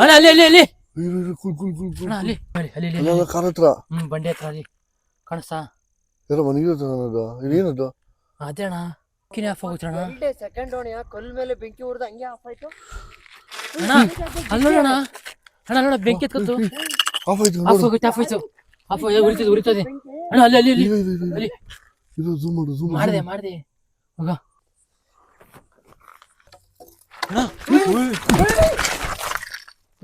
ಅಣ್ಣ ಅಲ್ಲಿ ಅಲ್ಲಿ ಅಲ್ಲಿ ಅಣ್ಣ ಹ್ಮ್ ಬಂಡೆ ಹತ್ರ ಅಲ್ಲಿ. ಕಾಣಿಸ್ತಾ? ಯಾರೋ ಮನೆಗೆ ಅದು ಇದೇನದು ಅದೇ ಅಣ್ಣ ಕಿನಿ ಆಫ್ ಆಗುತ್ತೆ ಅಣ್ಣ. ಸೆಕೆಂಡ್ ಓಣಿಯ ಕಲ್ ಮೇಲೆ ಬೆಂಕಿ ಉರ್ದ ಹಂಗೆ ಆಫ್ ಆಯ್ತು. ಅಣ್ಣ ಅಲ್ಲಿ ಅಣ್ಣ. ನೋಡ ಬೆಂಕಿ ಎತ್ಕೊತು ಆಫ್ ಆಯ್ತು ಆಫ್ ನೋಡು. ಹೋಗುತ್ತೆ ಆಫ್ ಆಯ್ತು. ಆಫ್ ಉರಿತದೆ ಉರಿತದೆ. ಅಣ್ಣ ಅಲ್ಲಿ ಅಲ್ಲಿ ಅಲ್ಲಿ. ಇದು, ಇದು, ಇದು, ಅಲ್ಲಿ. ಇದು ಮಾಡು ಮಾಡಿದೆ ಮಾಡಿದೆ. ಹೋಗ.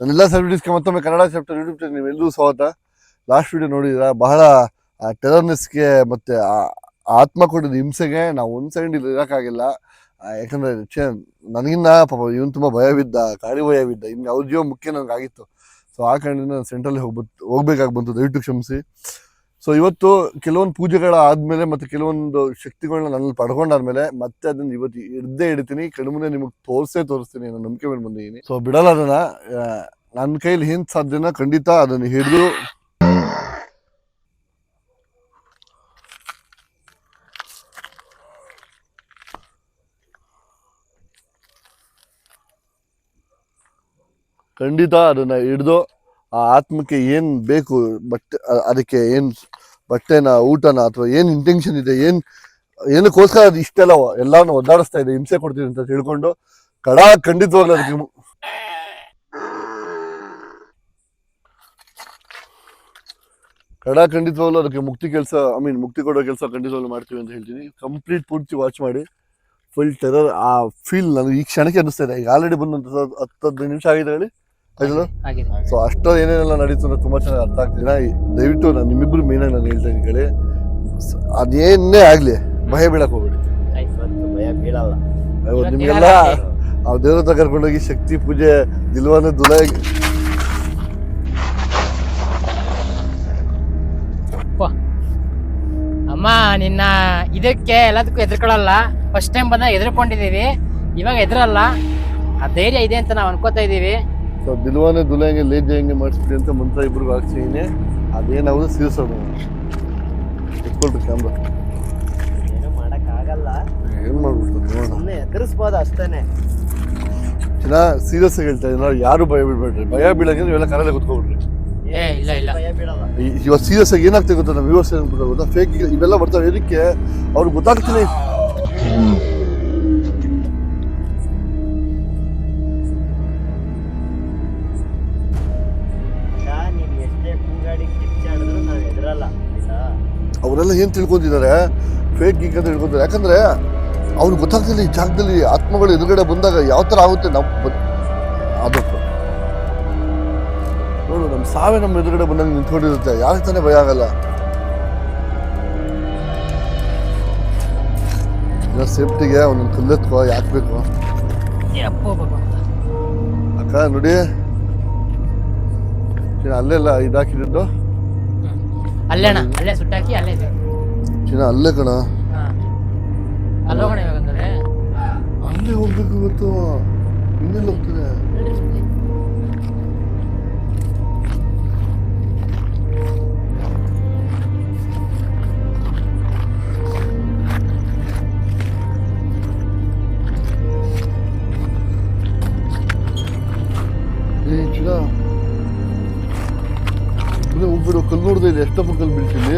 ನನ್ನೆಲ್ಲ ಸೆಲೆಬ್ರಿಟೀಸ್ಗೆ ಮತ್ತೊಮ್ಮೆ ಕನ್ನಡ ಚಾಪ್ಟರ್ ಯೂಟ್ಯೂಬ್ ಚಾನಲ್ ನೀವೆಲ್ಲರೂ ಸ್ವಾಗತ. ಲಾಸ್ಟ್ ವಿಡಿಯೋ ನೋಡಿದ್ರ ಬಹಳ ಟೆರರ್ನೆಸ್ಗೆ ಮತ್ತೆ ಆತ್ಮ ಕೊಟ್ಟಿದ್ದ ಹಿಂಸೆಗೆ ನಾವು ಒಂದು ಸೆಕೆಂಡ್ ಇಲ್ಲಿ ಇರೋಕ್ಕಾಗಿಲ್ಲ. ಯಾಕಂದರೆ ಛೆ, ನನಗಿನ್ನ ಪಾಪ ಇವನು ತುಂಬಾ ಭಯ ಬಿದ್ದ ಕಾಡಿ ಭಯ ಬಿದ್ದ ಇನ್ನು ಅವ್ರ ಜೀವ ಮುಖ್ಯ ನನಗಾಗಿತ್ತು. ಸೊ ಆ ಕಾರಣದಿಂದ ನಾನು ಸೆಂಟ್ರಲ್ಲಿ ಹೋಗ್ಬಿಟ್ಟು ಹೋಗ್ಬೇಕಾಗಿ ಬಂತು ದಯವಿಟ್ಟು ಕ್ಷಮಿಸಿ. ಸೊ ಇವತ್ತು ಕೆಲವೊಂದು ಪೂಜೆಗಳ ಆದ್ಮೇಲೆ ಮತ್ತೆ ಕೆಲವೊಂದು ಶಕ್ತಿಗಳನ್ನ ನನ್ನಲ್ಲಿ ಪಡ್ಕೊಂಡಾದ್ಮೇಲೆ ಮತ್ತೆ ಅದನ್ನ ಇವತ್ತು ಹಿಡ್ದೇ ಇಡ್ತೀನಿ. ಕಣ್ಮುಂದೆ ನಿಮಗೆ ತೋರಿಸೇ ತೋರಿಸ್ತೀನಿ ಅನ್ನೋ ನಂಬಿಕೆ ಮೇಲೆ ಬಂದಿದ್ದೀನಿ. ಸೊ ಬಿಡಲ್ಲ ಅದನ್ನ. ನನ್ನ ಕೈಲಿ ಹಿಂದ್ ಸಾಧ್ಯನ ಖಂಡಿತ ಅದನ್ನ ಹಿಡಿದು ಖಂಡಿತ ಅದನ್ನ ಹಿಡಿದು ಆ ಆತ್ಮಕ್ಕೆ ಏನು ಬೇಕು, ಬಟ್ಟೆ ಅದಕ್ಕೆ ಏನು ಬಟ್ಟೆನ, ಊಟನ ಅಥವಾ ಏನು ಇಂಟೆನ್ಷನ್ ಇದೆ, ಏನು, ಏನಕ್ಕೋಸ್ಕರ ಅದು ಇಷ್ಟೆಲ್ಲ ಎಲ್ಲಾನು ಒದ್ದಾಡಿಸ್ತಾ ಇದೆ, ಹಿಂಸೆ ಕೊಡ್ತೀನಿ ಅಂತ ತಿಳ್ಕೊಂಡು ಕಡಾ ಖಂಡಿತವಾಗ್ಲೂ ಅದಕ್ಕೆ ಕಡ ಖಂಡಿತವಾಗ್ಲೂ ಅದಕ್ಕೆ ಮುಕ್ತಿ ಕೆಲಸ, ಐ ಮೀನ್ ಮುಕ್ತಿ ಕೊಡೋ ಕೆಲಸ ಖಂಡಿತವಾಗ್ಲೂ ಮಾಡ್ತೀವಿ ಅಂತ ಹೇಳ್ತೀನಿ. ಕಂಪ್ಲೀಟ್ ಪೂರ್ತಿ ವಾಚ್ ಮಾಡಿ, ಫುಲ್ ಟೆರರ್, ಆ ಫೀಲ್ ನನಗೆ ಈ ಕ್ಷಣಕ್ಕೆ ಅನಿಸ್ತಾ ಇದೆ. ಈಗ ಆಲ್ರೆಡಿ ಬಂದಂತ ಹತ್ತು ಹದಿನೈದು ನಿಮಿಷ ಆಗಿದೆ ಹೇಳಿ. ಆಗಿದೆ. ಸೊ ಅಷ್ಟೋ ಏನೇನೆಲ್ಲ ನಡೀತು ಅಂದ್ರೆ ತುಂಬಾ ಚೆನ್ನಾಗಿ ಅರ್ಥ ಆಗ್ತಿಲ್ಲ ದಯವಿಟ್ಟು ನಾನು ನಿಮ್ಮಿಬ್ರು ಮೇನ್ ಆಗಿ ನಾನು ಹೇಳ್ತಾ ಇದ್ದೀನಿ ಕೇಳಿ ಅದೇನೇ ಆಗ್ಲಿ ಭಯ ಬೀಳಕ್ ಹೋಗ್ಬೇಡಿ. ನಿಮ್ಗೆಲ್ಲ ಆ ದೇವ್ರ ಹತ್ರ ಕರ್ಕೊಂಡೋಗಿ ಶಕ್ತಿ ಪೂಜೆ ದಿಲ್ವಾನ ದುಲೈ ಅಮ್ಮ ನಿನ್ನ ಇದಕ್ಕೆ ಎಲ್ಲದಕ್ಕೂ ಎದ್ರಕೊಳ್ಳಲ್ಲ ಫಸ್ಟ್ ಟೈಮ್ ಬಂದಾಗ ಎದ್ರಕೊಂಡಿದೀವಿ ಇವಾಗ ಎದ್ರಲ್ಲ ಆ ಧೈರ್ಯ ಇದೆ ಅಂತ ನಾವು ಅನ್ಕೋತಾ ಇದೀವಿ. ಸೊ ದಿಲ್ವಾನೆ ದುಲೈಗೆ ಲೇಜ್ ಹೆಂಗೆ ಮಾಡಿಸ್ಬಿಡಿ ಅಂತ ಮಂತ್ರ ಇಬ್ರಿಗೂ ಹಾಕ್ಸಿದ್ದೀನಿ. ಅದೇನಾದ್ರು ಸೀರಿಸೋದು. ಇಟ್ಕೊಳ್ರಿ ಕ್ಯಾಮ್ರಾ. ಏನು ಮಾಡಕ್ ಆಗಲ್ಲ ಏನ್ ಮಾಡ್ಬಿಡ್ತಾರೆ ನೋಡೋಣ. ಸುಮ್ಮನೆ ಎದುರಿಸ್ಬೋದು ಅಷ್ಟೇನೆ. ಸೀರಿಯಸ್ ಆಗಿ ಹೇಳ್ತಾ ಇದ್ದೀನಿ. ಯಾರು ಭಯ ಬಿಡಬೇಡ್ರಿ ಭಯ ಬೀಳಂಗೆ ನೀವೆಲ್ಲ ಕರಲ್ಲೇ ಕುತ್ಕೊಬಿಡ್ರಿ ಏ ಇಲ್ಲ ಇಲ್ಲ. ಭಯ ಬೀಳಲ್ಲ. ಇವಾಗ ಸೀರಿಯಸ್ ಆಗಿ ಏನಾಗ್ತದೆ ಗೊತ್ತಾ? ನಮ್ಮ ವ್ಯೂವರ್ಸ್ ಏನು ಗೊತ್ತಾ? ಫೇಕ್ ಇವೆಲ್ಲ ಬರ್ತಾವೆ. ಇದಕ್ಕೆ ಅವ್ರಿಗೆ ಗೊತ್ತಾಗ್ತಿಲ್ಲ ಅವರೆಲ್ಲ ಏನು ತಿಳ್ಕೊತಿದ್ದಾರೆ ಫೇಕ್ ಗೀಕ್ ಅಂತ ಹೇಳ್ಕೊತಾರೆ ಯಾಕಂದರೆ ಅವ್ರಿಗೆ ಗೊತ್ತಾಗ್ತಿಲ್ಲ ಈ ಜಾಗದಲ್ಲಿ ಆತ್ಮಗಳು ಎದುರುಗಡೆ ಬಂದಾಗ ಯಾವ ಥರ ಆಗುತ್ತೆ ನಾವು ಅದಕ್ಕೆ ಅದು ನೋಡು ನಮ್ಮ ಸಾವೇ ನಮ್ಮ ಎದುರುಗಡೆ ಬಂದಂಗೆ ನಿಂತ್ಕೊಂಡಿರುತ್ತೆ. ಯಾರಿಗೆ ತಾನೇ ಭಯ ಆಗಲ್ಲ. ಸೇಫ್ಟಿಗೆ ಒಂದೊಂದು ಕಲ್ಲೆತ್ಕೋ ಯಾಕೆ ಬೇಕು ಅಕ್ಕ ನೋಡಿ. ಅಲ್ಲೆಲ್ಲ ಇದಾಕಿದ್ದು ಅಲ್ಲೇ ಅಣ್ಣ ಅಲ್ಲೇ ಸುಟ್ಟಾಕಿ ಅಲ್ಲೇ ಇದೆ. ಚಿನ್ನ ಅಲ್ಲೇ ಕಣ. ಹಾ. ಅಲ್ಲಿ ಹೋಗೋಣ ಇವಾಗಂದ್ರೆ. ಅಲ್ಲೇ ಹೋಗ್ಬೇಕು ಇವತ್ತು. ಇನ್ನೆಲ್ಲ ಹೋಗ್ತದೆ ಹೋಗ್ಬಿಡು ಕಲ್ಲು ನೋಡ್ದೆ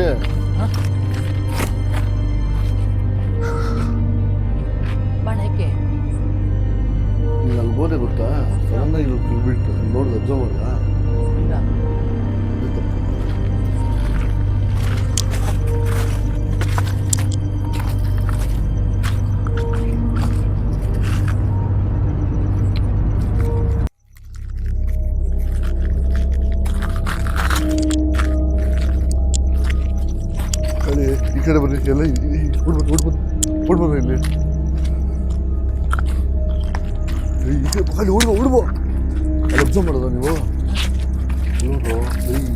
ಈ ಕಡೆ ಬರ್ರಿ ಎಲ್ಲ ಹುಡ್ಬೋದು ಹುಡ್ಬೋದು ಹುಡ್ಬೋದು ಇಲ್ಲಿ. ಖಾಲಿ ಹುಡುಗ ಹುಡುಗ ಅಲ್ಲಿ ಅಬ್ಸರ್ವ್ ಮಾಡೋದ ನೀವು? ನೋಡು ಏಯ್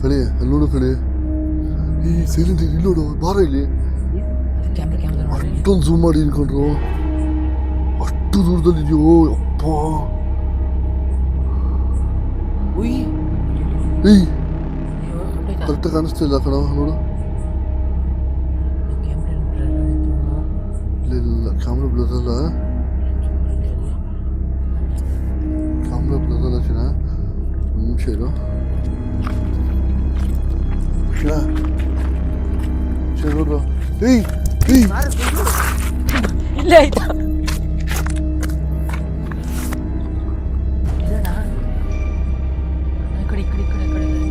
ಕಳಿ ಅಲ್ಲಿ ನೋಡು ಕಳಿ ಈ ಸೈಲೆಂಟ್ ಇಲ್ಲಿ ನೋಡು ಬಾರ ಇಲ್ಲಿ. ಅಷ್ಟೊಂದು ಝೂಮ್ ಮಾಡಿ ಇನ್ಕೊಂಡ್ರು ಅಷ್ಟು ದೂರದಲ್ಲಿ ಇದೆಯೋ ಅಪ್ಪ ಏಯ್. ಕರೆಕ್ಟಾಗಿ ಕಾಣಿಸ್ತಿಲ್ಲ ಕಣ ನೋಡು. ಕಡೆ ಈ ಕಡೆ ಈ ಕಡೆ ಈ ಕಡೆ ಈ ಕಡೆ.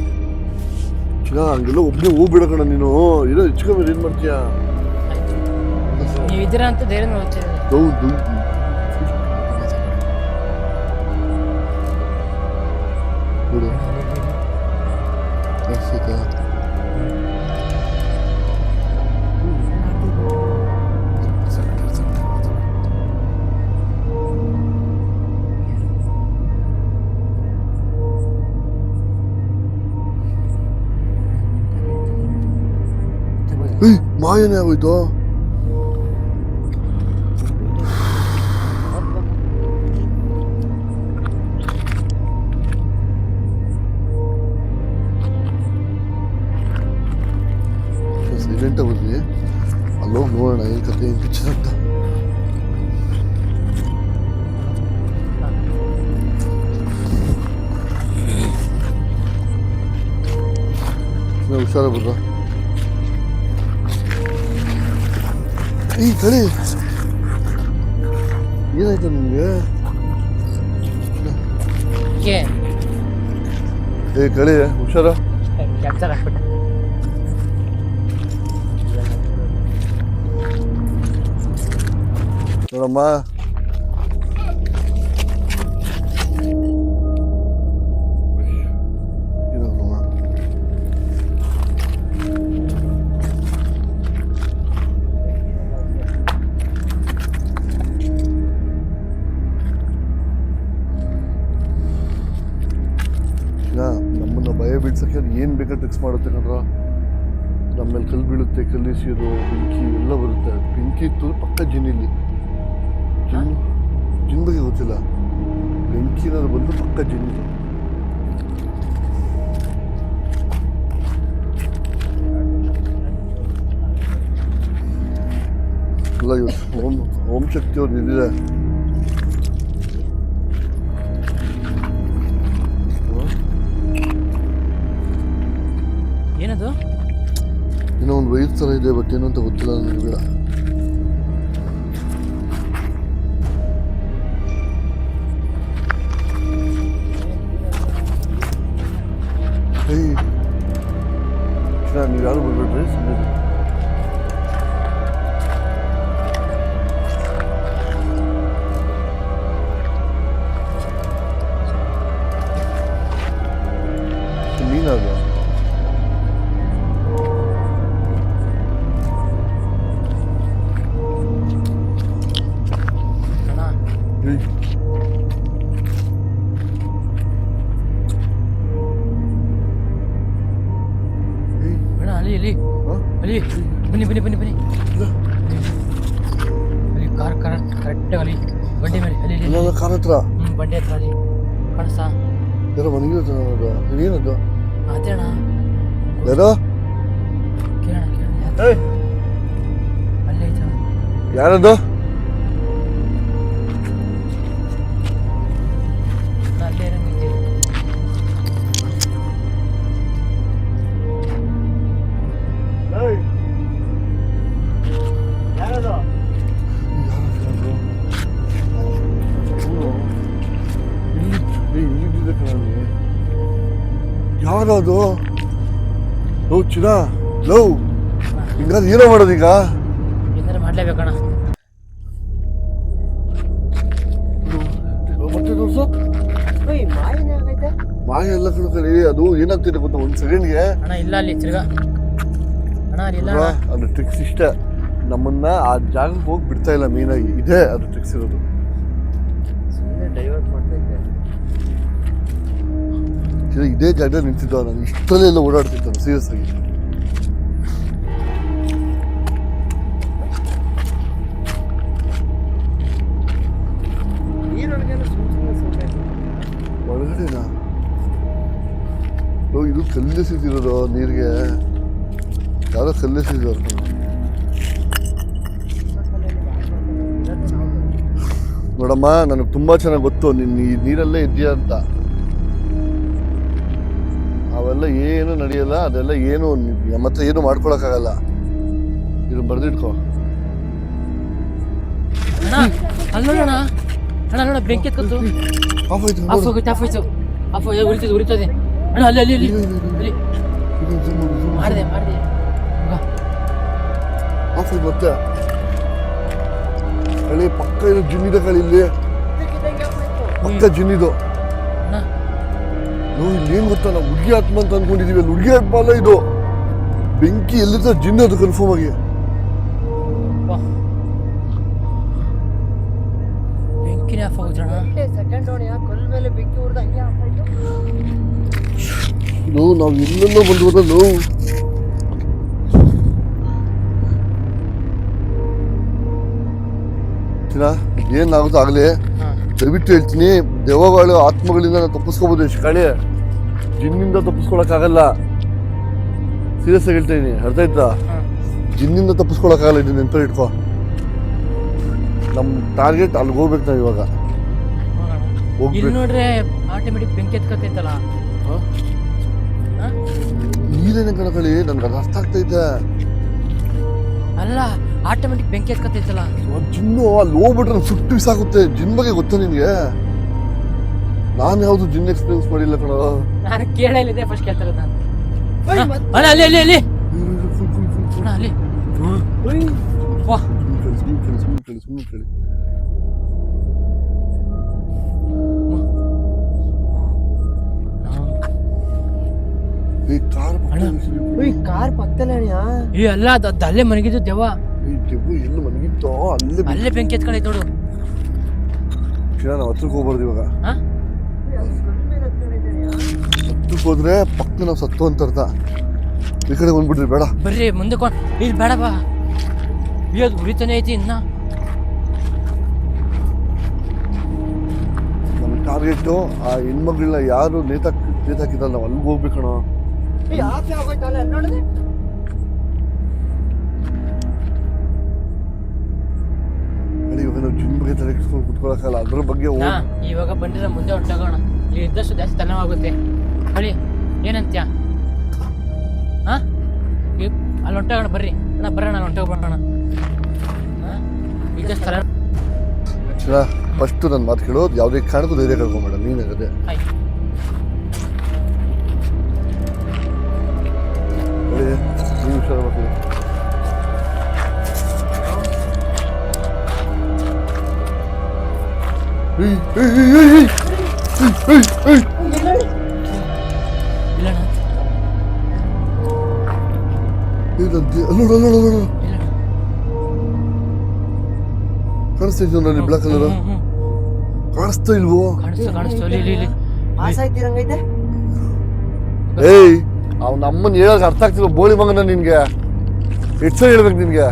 ಚಿನ್ನ ಹಂಗೆಲ್ಲ ಒಬ್ಬನೇ ಹೂ ಕಣ ನೀನು. ಏನೋ ಹೆಚ್ಚು ಕಮ್ಮಿ ಏನು ಮಾಡ್ತೀಯಾ? ನೀವು ಇದ್ದೀರಾ ಅಂತ ಧೈರ್ಯ ನೋಡ್ತೀರ ಹೌದು ನೋಡು ಕಾಣಿಸ್ತೈತಾ? ಏಯ್ ಮಾಯನೇ ಆಗೋಯ್ತು ಸೈಲೆಂಟ್ ನೀವು ಹುಷಾರ ಬರ್ರ ಈ ಕಳಿ ಏನಾಯ್ತು ನಿಮಗೆ ಕೆ ಏ ಕಳಿ ಹುಷಾರ ಕ್ಯಾಪ್ಚರ್ ಹಾಕ್ಬಿಟ್ಟೆ ನೋಡಮ್ಮ ಇದು ಭಯ ಏನು ಬೇಕಾದ್ರೆ ಟ್ರಿಕ್ಸ್ ಮಾಡುತ್ತೆ ಕಣ್ರ? ನಮ್ಮ ಮೇಲೆ ಕಲ್ಲು ಬೀಳುತ್ತೆ, ಕಲ್ಲು ಎಸೆಯೋದು, ಬೆಂಕಿ ಎಲ್ಲ ಬರುತ್ತೆ. ಬೆಂಕಿ ಇತ್ತು ಪಕ್ಕ ಜಿನ್ ಇಲ್ಲಿ. ಜಿನ್ ಜಿನ್ ಬಗ್ಗೆ ಗೊತ್ತಿಲ್ಲ. ಬೆಂಕಿ ಏನಾದ್ರು ಬಂದು ಪಕ್ಕ ಜಿನ್. ಇದು ಇಲ್ಲ ಇವತ್ತು ಓಂ ಓಂ ಶಕ್ತಿ ಅವ್ರು ಏನೋ ಒಂದು ವೈರ್ ಇದೆ ಬಟ್ ಏನು ಅಂತ ಗೊತ್ತಿಲ್ಲ ನನಗೆ. ಅಲ್ಲಿ ಬನ್ನಿ ಬನ್ನಿ ಬನ್ನಿ ಬನ್ನಿ. ಅಲ್ಲಿ ಕಾರ್ ಕಾರ್ ಕರೆಕ್ಟ್ ಅಲ್ಲಿ ಬಂಡಿ ಮೇಲೆ ಅಲ್ಲಿ ಇಲ್ಲ ಕಾರ್ ಹತ್ರ? ಹ್ಞೂ ಬಂಡಿ ಹತ್ರ ಅಲ್ಲಿ. ಕಾಣಿಸ್ತಾ? ಯಾರೋ ಮನೆಗೆ ನೋಡು ಏನದು? ಅದೇ ಅಣ್ಣ ಯಾರೋ? ಕೇಳೋಣ ಕೇಳೋಣ. ಅಲ್ಲೇ ಐತಣ್ಣ ಯಾರದು? ಯಾರದು? ಲೋ ಚಿನ್ನ. ಲೋ ಹಿಂಗಾದ್ರೆ ಏನೋ ಮಾಡೋದು ಈಗ? ಏನಾರು ಮಾಡ್ಲೇಬೇಕಣ್ಣ. ಮತ್ತೆ ತೋರ್ಸು ಮಾಯ ಎಲ್ಲ ಕಳ್ಕೊಳ್ಳಿ ಅದು ಏನಾಗ್ತಿದೆ ಗೊತ್ತಾ? ಒಂದು ಸೆಕೆಂಡ್ಗೆ ಅಣ್ಣ ಇಲ್ಲ ಅಲ್ಲಿ ತಿರ್ಗಾ. ಅಣ್ಣ ಅಲ್ಲಿ ಇಲ್ಲ ಅಣ್ಣ. ಅದು ಟ್ರಿಕ್ಸ್ ಇಷ್ಟ. ನಮ್ಮನ್ನ ಆ ಜಾಗಕ್ಕೆ ಹೋಗಿ ಬಿಡ್ತಾ ಇಲ್ಲ ಮೇನಾಗಿ ಇದೆ ಅದು ಟ್ರಿಕ್ಸ್ ಇರೋದು. ಇದು ಇದೇ ಜಾಗ ನಿಂತಿದ್ದ ನಾನು. ಇಷ್ಟರಲ್ಲಿ ಎಲ್ಲ ಓಡಾಡ್ತಿದ್ದಾನೆ ಸೀರಿಯಸ್ ಆಗಿ ಒಳಗಡೆನಾ? ಇದು ಕಲ್ಲೆಸಿದಿರೋದು ನೀರಿಗೆ. ಯಾರೋ ಕಲ್ಲೆಸಿದ್ರು ನೋಡಮ್ಮ, ನನಗೆ ತುಂಬಾ ಚೆನ್ನಾಗಿ ಗೊತ್ತು ನಿನ್ನ ಈ ನೀರಲ್ಲೇ ಇದೆಯಾ ಅಂತ. ಅವೆಲ್ಲ ಏನು ನಡೆಯಲ್ಲ ಅದೆಲ್ಲ ಏನು ಮತ್ತೆ ಏನು ಮಾಡ್ಕೊಳಕ್ಕಾಗಲ್ಲ. ಇದು ಬರ್ದಿಟ್ಕೋ. ಅಣ್ಣ ಅಲ್ಲಿ ನೋಡೋಣ ಅಣ್ಣ. ನೋಡ ಬೆಂಕಿ ಎತ್ಕೊತು ಆಫ್ ಆಯ್ತು ಆಫ್ ಹೋಗುತ್ತೆ ಆಫ್ ಹೋಯ್ತು ಆಫ್ ಹೋಗಿ ಉರಿತದೆ ಉರಿತದೆ. ಅಣ್ಣ ಅಲ್ಲಿ ಅಲ್ಲಿ ಅಲ್ಲಿ. ಅಲ್ಲಿ. ಮಾಡಿದೆ ಮಾಡಿದೆ. ಆಫ್ ಆಯ್ತು ಮತ್ತೆ. ಕಳಿ ಪಕ್ಕ ಇರೋ ಜಿನ್ನಿದೆ ಕಳಿ ಇಲ್ಲಿ. ಪಕ್ಕ ಜಿನ್ನಿದು. ನಾವು ಇಲ್ಲೇನು ಗೊತ್ತಾ ನಾವು ಹುಡುಗಿ ಆತ್ಮ ಅಂತ ಅನ್ಕೊಂಡಿದೀವಿ. ಅಲ್ಲಿ ಹುಡುಗಿ ಆತ್ಮ ಅಲ್ಲ ಇದು? ಬೆಂಕಿ ಎಲ್ಲಿದ್ದ ಜಿನ್ ಅದು ಕನ್ಫರ್ಮ್ ಆಗಿ. ಬೆಂಕಿನೇ ಆಫ್ ಸೆಕೆಂಡ್ ಕಲ್ ಮೇಲೆ ಬೆಂಕಿ ಉರ್ದ ಹಂಗೆ ಆಫ್ ಆಯ್ತು. ನಾವು ನಾವು ಎಲ್ಲೆಲ್ಲೋ ಬಂದು ಹೋದಲ್ಲೋ ಏನಾಗುತ್ತೋ ಆಗಲಿ. ದಯವಿಟ್ಟು ಹೇಳ್ತೀನಿ ದೆವ್ವಗಳು ಆತ್ಮಗಳಿಂದ ನಾವು ತಪ್ಪಿಸ್ಕೋಬೋದು ಎಷ್ಟು ಕಳೆ ಜಿನ್ನಿಂದ ತಪ್ಪಿಸ್ಕೊಳಕ್ಕಾಗಲ್ಲ. ಸೀರಿಯಸ್ ಆಗಿ ಹೇಳ್ತೀನಿ ಅರ್ಥ ಆಯ್ತಾ? ಜಿನ್ನಿಂದ ತಪ್ಪಿಸ್ಕೊಳಕ್ಕಾಗಲ್ಲ ಇದನ್ನ ನೆನಪಲ್ಲಿ ಇಟ್ಕೋ ನಮ್ಮ ಟಾರ್ಗೆಟ್ ಅಲ್ಲಿಗೆ ಹೋಗ್ಬೇಕು ನಾವು ಇವಾಗ. ಹೋಗೋಣ ಇಲ್ಲಿ ಹೋಗ್ಬೇಕು ನೋಡ್ರೆ ಆಟೋಮೆಟಿಕ್ ಬೆಂಕಿ ಎತ್ಕೊತೈತಲ್ಲ? ಕಣಕಳಿ ನನ್ಗೆ ಅದು ಅರ್ಥ ಆಗ್ತೈತೆ ಅಲ್ಲ ಆಟೋಮೆಟಿಕ್ ಬೆಂಕಿ ಎತ್ಕೊತೈತಲ್ಲ? ಜಿನ್ನು ಅಲ್ಲಿ ಹೋಗ್ಬಿಟ್ರೆ ಸುಟ್ಟು ಬಿಸಾಕುತ್ತೆ ಜಿನ್ ಬಗ್ಗೆ ಗೊತ್ತಾ ನಿನ್ಗೆ? ನಾನು ಯಾವ್ದು ಜಿನ್ ಎಕ್ಸ್ಪೀರಿಯನ್ಸ್ ಮಾಡಿಲ್ಲ ಕಣ. ನಾನು ಕೇಳಲಿದೆ ಫಸ್ಟ್ ಕೇಳ್ತಾರೆ ನಾನು. ಅಣ್ಣ ಅಲ್ಲಿ ಅಲ್ಲಿ ಅಲ್ಲಿ ಅಣ್ಣ ಅಲ್ಲಿ ವಾ. ಸುಮ್ಮನೆ ಕೇಳಿ ಸುಮ್ಮನೆ ಕೇಳಿ ಸುಮ್ಮನೆ ಕೇಳಿ ಈ ಕಾರ್. ಕಾರ್ ಪಕ್ಕದಲ್ಲೇ ಅಣ್ಣ ಅಲ್ಲ ಅದು ಅದು ಅಲ್ಲೇ ಮನಗಿದ್ದು ದೆವ್ವ. ಈ ಡೆಬ್ಬು ಎಲ್ಲಿ ಮನಗಿತ್ತೋ ಅಲ್ಲೇ ಅಲ್ಲೇ ಬೆಂಕಿ ಎತ್ಕೊಂಡೈತೆ ನೋಡು ಹತ್ರಕ್ಕೆ ಹೋಗ್ಬಾರ್ದು ಇವಾಗ. ಹಾ? ಹತ್ರಕ್ಕೆ ಹೋದ್ರೆ ಪಕ್ಕ ನಾವು ಸತ್ತು ಅಂತ ಅರ್ಥ. ಈ ಕಡೆ ಬಂದ್ಬಿಡ್ರಿ ಬೇಡ. ಬರ್ರಿ ಮುಂದೆ ಕೊಂಡು ಇಲ್ಲಿ ಬೇಡ ಬಾ. ಅದು ಉರಿತಾನೆ ಐತಿ ಇನ್ನ. ನಮ್ಮ ಟಾರ್ಗೆಟು ಆ ಹೆಣ್ಮಗಳನ್ನ ಯಾರು ನೇತಾಕ್ ನೇತಾಕಿದ್ರಲ್ಲ ನಾವು ಅಲ್ಲಿಗೆ ಹೋಗ್ಬೇಕಣ ಇವಾಗ ನಾವು ಜಿನ್ ಬಗ್ಗೆ ತಲೆ ಕೆಡ್ಸ್ಕೊಂಡು ಕುತ್ಕೊಳಕ್ಕಲ್ಲ ಅದ್ರ ಬಗ್ಗೆ ಇವಾಗ ಬಂದಿರ ಮುಂದೆ ಹೊಂಟೋಗೋಣ ಇಲ್ಲಿ ಇದ್ದಷ್ಟು ಜಾಸ್ತಿ ತಲೆನೋವಾಗುತ್ತೆ ಹೇಳಿ ಏನಂತ್ಯ? ಹಾ? ಈ- ಅಲ್ಲಿ ಹೊಂಟೋಗೋಣ ಬರ್ರಿ. ಅಣ್ಣ ಬರೋಣ ಅಲ್ಲಿ ಹೊಂಟೋಗ್ಬಿಡೋಣ ಈಗ ಸ್ಥಳ ಫಸ್ಟ್ ನನ್ನ ಮಾತು ಕೇಳೋದು ಯಾವುದೇ ಕಾರಣಕ್ಕೂ ಧೈರ್ಯ ಕಳ್ಕೊಂಬೇಡ. ನೀನಾಗದೆ ಆಯ್ತು. ನೀವು ಹುಷಾರ ಏಯ್, ಏಯ್, ಏಯ್, ಏಯ್, ಅಲ್ಲೋಡು, ಅಲ್ಲೋಡು. ಇಲ್ಲಣ್ಣ ಕಾಣಿಸ್ತಾ ಇದೆಯಾ ನನಗೆ ಬ್ಲಾಕ್ ಕಲರ್. ಕಾಣಿಸ್ತಾ ಇಲ್ವೋ ಏಯ್ ಅವ್ನ ಅಮ್ಮನ್ ಹೇಳಕ್ ಅರ್ಥ ಆಗ್ತಿಲ್ಲ ಬೋಳಿ ಮಗನ ನಿನ್ಗೆ? ಹೆಚ್ಚ ಹೇಳ್ಬೇಕು ನಿನ್ಗೆ?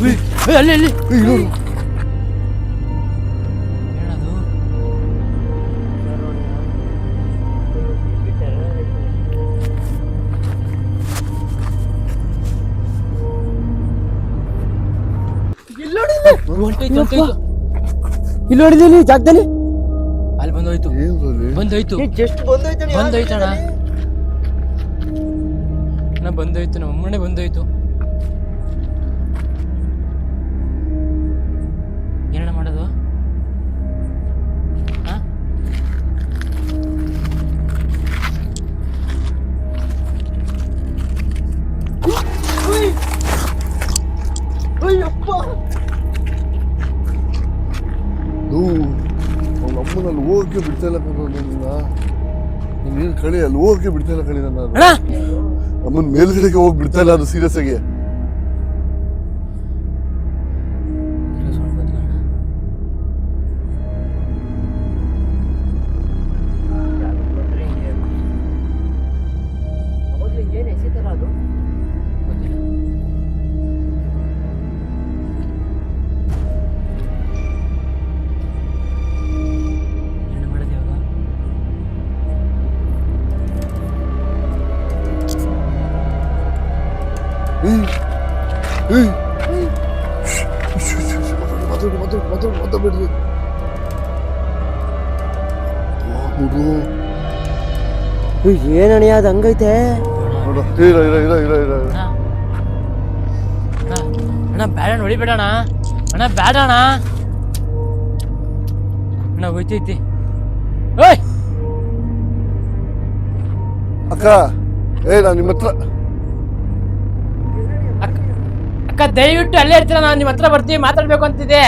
ಅಲ್ಲಿ ಅಲ್ಲಿ. ಇಲ್ಲಿ ಜಾಗದಲ್ಲಿ? ಅಲ್ಲಿ ಬಂದೋಯ್ತು? ಬಂದೋಯ್ತು. ಜಸ್ಟ್ ಬಂದೋಯ್ತು ಬಂದೋಯ್ತಣ್ಣ. ಬಂದೋಯ್ತು ನಮ್ಮ ಅಮ್ಮನೇ ಬಂದೋಯ್ತು. ಹೋಗಕ್ಕೆ ಬಿಡ್ತಾ ಇಲ್ಲ ಕಣೋ ನನ್ನ ನೀನು ಕಳಿ ಅಲ್ಲಿ ಹೋಗಕ್ಕೆ ಬಿಡ್ತಾ ಇಲ್ಲ ಕಳಿ ನನ್ನ ಅಮ್ಮನ ಮೇಲ್ಗಡೆಗೆ ಹೋಗಿ ಬಿಡ್ತಾ ಇಲ್ಲ ಅದು ಸೀರಿಯಸ್ ಆಗಿ. ಏನ್ ಅಣಿಯ ಅದ್ ಹಂಗೈತೆ ಇರ ಇರ ಇರ ಇರ ಇರ ಅಣ್ಣ ಬೇಡ ಅಣ್ಣ ಹೊಡಿಬೇಡ ಅಣ್ಣ ಅಣ್ಣ ಬೇಡ ಅಣ್ಣ ಅಣ್ಣ ಹೋಯ್ತೈತಿ ಓಯ್ ಅಕ್ಕ ಏ ನಾನು ನಿಮ್ಮ ಹತ್ರ ಅಕ್ಕ ದಯವಿಟ್ಟು ಅಲ್ಲೇ ಇರ್ತೀರ? ನಾನು ನಿಮ್ಮ ಹತ್ರ ಬರ್ತೀವಿ ಮಾತಾಡ್ಬೇಕು ಅಂತಿದೆ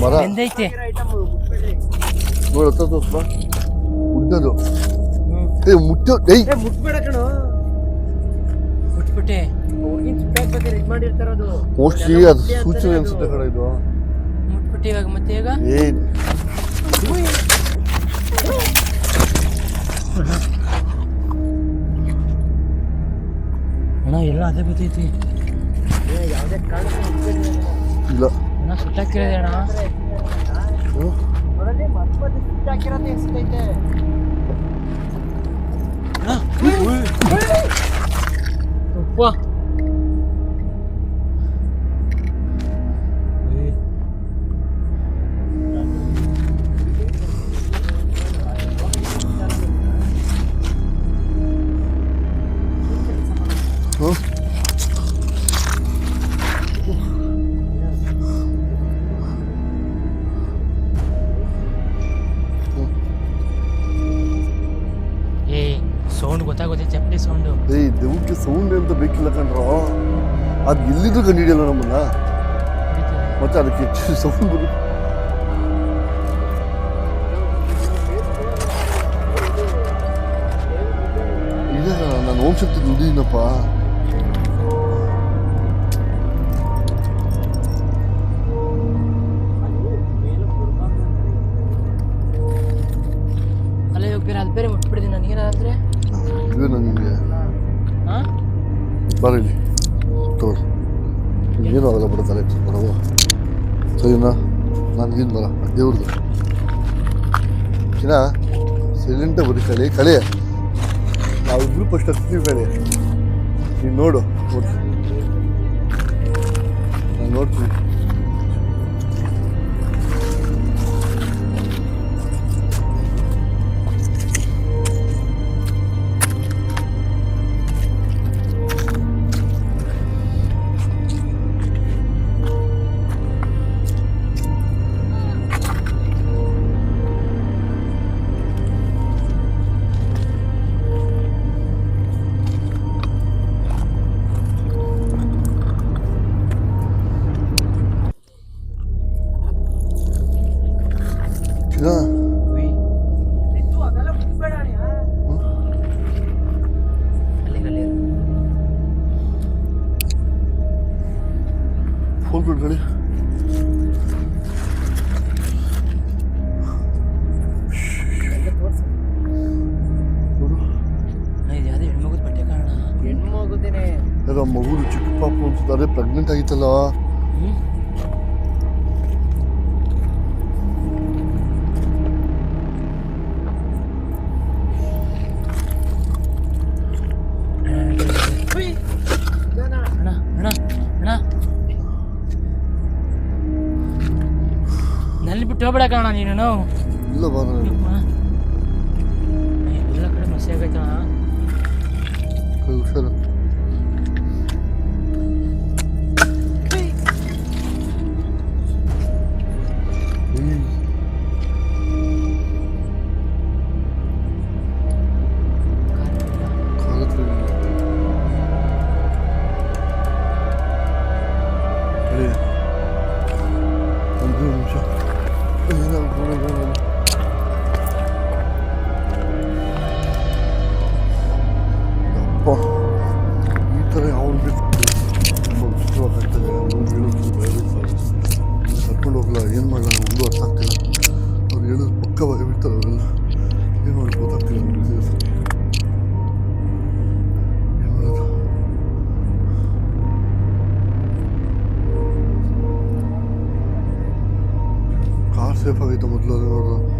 ಮರ. ಬೆಂದೈತೆ ನೋಡಿ ತೋರ್ಸ್ಬ ಉದ್ದದು ಏ ಮುಟ್ಟ ಏಯ್ ಮುಟ್ಬೇಡ ಕಣೋ. ಮಾಡಿರ್ತಾರ ಅದು. ಸೂಚನೆ ಅನ್ಸುತ್ತೆ ಕಡೆ ಇದು. ಮುಟ್ಬಿಟ್ಟೆ ಇವಾಗ ಮತ್ತೆ ಈಗ? ಏನ್? ಅಣ್ಣ ಎಲ್ಲ ಅದೇ ಬತ್ತೈತಿ ಇಲ್ಲ. ಅಣ್ಣ ಸುಟ್ಟಾಕಿರೋದೆ ಅಣ್ಣ ಸುಟ್ಟಾಕಿರೋದೇ ಎಸ್ತೈತೆ ಉಪ್ಪ. ಅದು ನೀಡಿಲ್ಲ ನಮ್ಮನ್ನ? ಮತ್ತೆ ಅದಕ್ಕೆ ಹೆಚ್ಚು ಸೌಂಡ್ ಬರುತ್ತೆ ಇಲ್ಲ ನಾನು ಓಂ ಶಕ್ತಿ ದುಡಿದೀನಪ್ಪ ಅಲ್ಲ ಸರಿನಾ ನನಗಿಂದ ಬರ ದೇವ್ರದ್ದು ಚಿನ್ನ ಸೈಲೆಂಟಾಗಿ ಬರೀ ಕಳೆ ಕಳೆ ನಾವಿಬ್ರು ಫಸ್ಟ್ ಹತ್ತೀವಿ ಕಳೆ ನೀನು ನೋಡು ನೋಡು ನಾನು ನೋಡ್ತೀನಿ ಅದೇ ಪ್ರೆಗ್ನೆಂಟ್ ಆಗಿತ್ತಲ್ಲ. ನಲ್ಲಿ ಬಿಟ್ಟು ಹೋಗ್ಬೇಡ ಕಾಣ ನೀನು. ಇಲ್ಲ ಬರೋಣ sefer favorito mutlu olun.